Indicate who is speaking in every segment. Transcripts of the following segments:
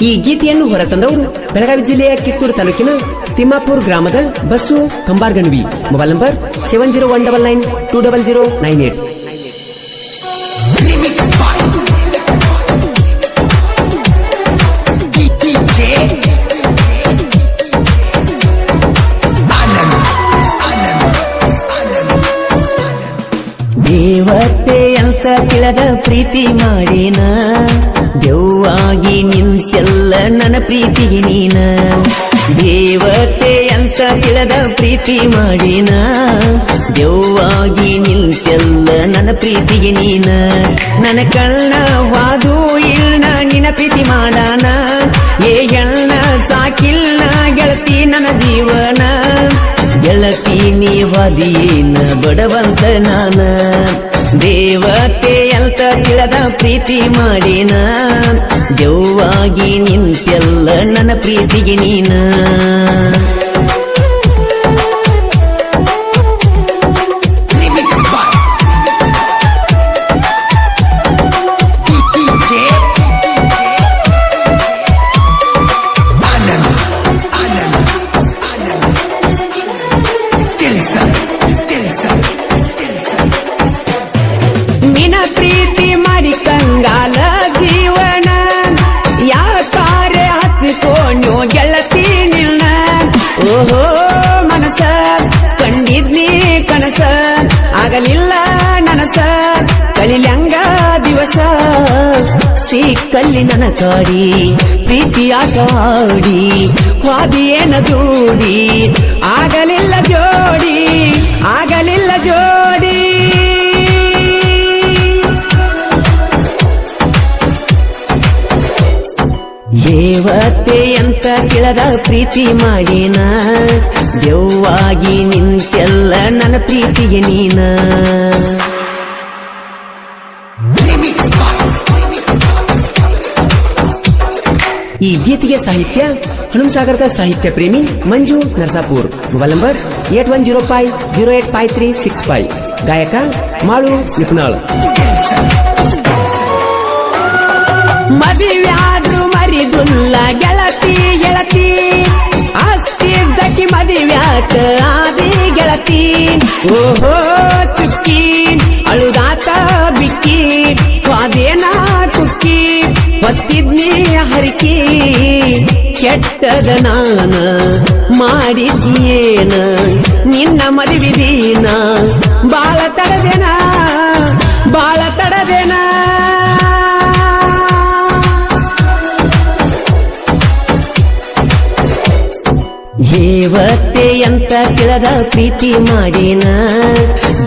Speaker 1: ಈ ಗೀತೆಯನ್ನು ಹೊರತಂದವರು ಬೆಳಗಾವಿ ಜಿಲ್ಲೆಯ ಕಿತ್ತೂರು ತಾಲೂಕಿನ ತಿಮ್ಮಾಪುರ್ ಗ್ರಾಮದ Basu Kambarganavi mobile number seven zero one double nine two double zero nine eight. ದೇವತೆ ಅಂತ ತಿಳಿದ ಪ್ರೀತಿ ಮಾಡಿನ ದೆವ್ವಾಗಿ ನಿಂತೆಲ್ಲ ನನ್ನ ಪ್ರೀತಿ ನೀನ. ದೇವತೆ ಅಂತ ತಿಳಿದ ಪ್ರೀತಿ ಮಾಡಿನ. ದೇವಾಗಿ ನಿಂತೆಲ್ಲ ನನ್ನ ಪ್ರೀತಿಗೆ ನೀನ. ನನ್ನ ಕಳ್ಳವಾದು ಇಲ್ಲ ನಿನ್ನ ಪ್ರೀತಿ ಮಾಡಾನ. ಏ ಎಳ್ಳ ಸಾಕಿಲ್ಲ ಗೆಳತಿ ನನ್ನ ಜೀವನ. ಗೆಳತಿ ನೀವದಿಯೇನ ಬಡವಂತ ನಾನ. ದೇವತೆ ಅಂತ ತಿಳಿದ ಪ್ರೀತಿ ಮಾಡಿನ. ದೆವ್ವಾಗಿ ನಿಂತೆಲ್ಲ ನನ್ನ ಪ್ರೀತಿಗೆ ನೀನ ನಿನ. ಕಲಿಲಂಗ ದಿವಸ. ಸಿಕ್ಕಲ್ಲಿ ನನ್ನ ಕಾಡಿ ಪ್ರೀತಿ ಆಟ ಆಡಿ, ವಾದಿಯೇನ ದೂಡಿ, ಆಗಲಿಲ್ಲ ಜೋಡಿ ಆಗಲಿಲ್ಲ ಜೋಡಿ. ದೇವತೆ ಅಂತ ಕೇಳದ ಪ್ರೀತಿ ಮಾಡಿನ, ದೆವ್ವಾಗಿ ನಿಂತೆಲ್ಲ ನನ್ನ ಪ್ರೀತಿಗೆ ನೀನ. ಈ ಗೀತೆಯ ಸಾಹಿತ್ಯ ಹನುಮಸಾಗರದ ಸಾಹಿತ್ಯ ಪ್ರೇಮಿ Manju Narsapur. Mobile number eight one zero five zero eight five three six five. ಗಾಯಕ ಮಾಳು ನಿಪುಣಾಳ್ ಮದುವ್ಯಾದ್ರು ಮರಿದುಲ್ಲ ಗೆಳತಿ ಗೆಳತಿ. ಅಷ್ಟಿದ್ದಕ್ಕೆ ಮದುವ್ಯಾಕ ಆದಿ ಗೆಳತಿ. ಓಹೋ ಚುಕ್ಕಿ, ಅಳುದಾತ ಬಿಕ್ಕಿ ಸ್ವಾದೇನ ಕುಕ್ಕಿ. ಹೊತ್ತಿದ್ನಿ ಹರಿಕಿ, ಕೆಟ್ಟದ ನಾನ ಮಾಡಿದ್ಯೇನ ನಿನ್ನ ಮದುವಿದೀನ ಬಾಳ ತಡದೇನ ಬಾಳ ತಡದೇನ ದೇವತೆ ಅಂತ ತಿಳಿದ ಪ್ರೀತಿ ಮಾಡಿನ?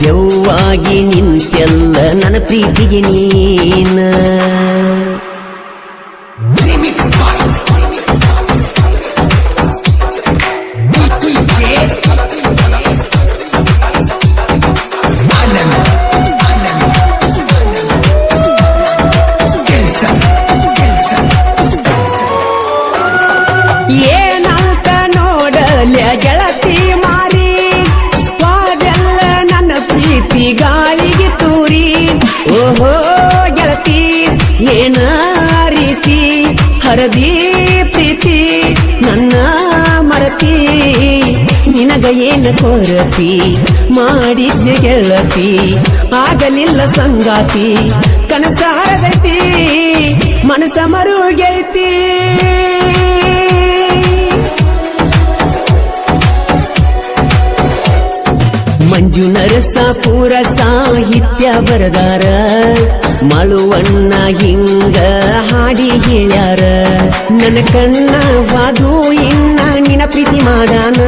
Speaker 1: ದೆವ್ವಾಗಿ ನಿಂತೆಲ್ಲ ನನ್ನ ಪ್ರೀತಿಗೆ ನೀನ? ಏನ ರೀತಿ ಹರದಿ ಪ್ರೀತಿ, ನನ್ನ ಮರತಿ. ನಿನಗ ಏನ ಕೊರತಿ? ಮಾಡಿದ್ನ ಗೆಳತಿ, ಆಗಲಿಲ್ಲ ಸಂಗಾತಿ. ಕನಸ ಹರದೈತಿ ಮನಸ ಮರುಗೈತಿ ಮಂಜು ಪೂರ ಸಾಹಿತ್ಯ ಬರದಾರ. ಮಳುವಣ್ಣ ಹಿಂಗ ಹಾಡಿ ಹೇಳ್ಯಾರ. ನನ್ನ ಕಣ್ಣ ವಾದು ಇನ್ನ ನಿನ ಪ್ರೀತಿ ಮಾಡಾನ.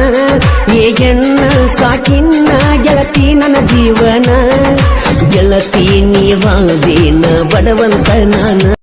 Speaker 1: ಏ ಎಣ್ಣ ಸಾಕಿನ್ನ ಗೆಳತಿ ನನ್ನ ಜೀವನ. ಗೆಳತಿ ನೀವಾದೇನ ಬಡವಂತ ನಾನ.